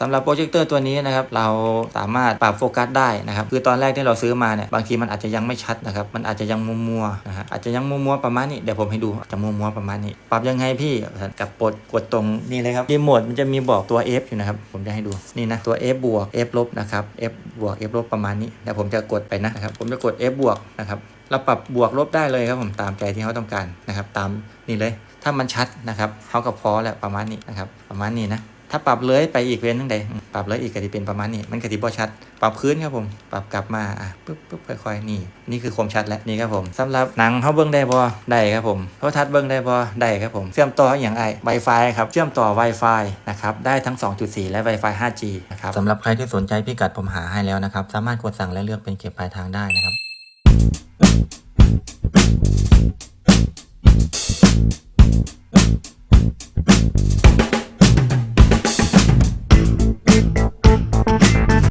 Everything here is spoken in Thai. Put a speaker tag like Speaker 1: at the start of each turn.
Speaker 1: สำหรับโปรเจคเตอร์ตัวนี้นะครับเราสามารถปรับโฟกัสได้นะครับคือตอนแรกที่เราซื้อมาเนี่ยบางทีมันอาจจะยังไม่ชัดนะครับมันอาจจะยังมัวๆนะฮะอาจจะยังมัวๆประมาณนี้เดี๋ยวผมให้ดูอาจจะมัวๆประมาณนี้ ปรับยังไงพี่กับปดกดตรงนี่เลยครับรีโมทมันจะมีบอกตัว F อยู่นะครับผมจะให้ดูนี่นะตัว F บวก F ลบนะครับ F บวก F ลบประมาณนี้เดี๋ยวผมจะกดไปนะครับผมจะกด F บวกนะครับเราปรับบวกลบได้เลยครับผมตามใจที่เขาต้องการนะครับตามนี่เลยถ้ามันชัดนะครับเขาก็พอแหละประมาณนี้นะครับประมาณนี้นะ ถ้าปรับเลยไปอีกเว้นทั้งใดปรับเลยอีกก็จะเป็นประมาณนี้ มันก็จะบ่ชัด ปรับพื้นครับผม ปรับกลับมาอะปึ๊บปึ๊บค่อยๆนี่ นี่คือคมชัดแล้วนี่ครับผมสำหรับหนังเขาเบิ้งได้บ่ได้ครับผมโทรทัศน์เบิ้งได้บ่ได้ครับผม เชื่อมต่ออย่างไอ Wi-Fi ครับ เชื่อมต่อ Wi-Fi นะครับ ได้ทั้ง 2.4 และ Wi-Fi 5G นะครับสำหรับใครที่สนใจพิกัดผมหาให้แล้วนะครับ สามารถกดสั่งและเลือกเป็นเก็บปลายทางได้นะครับ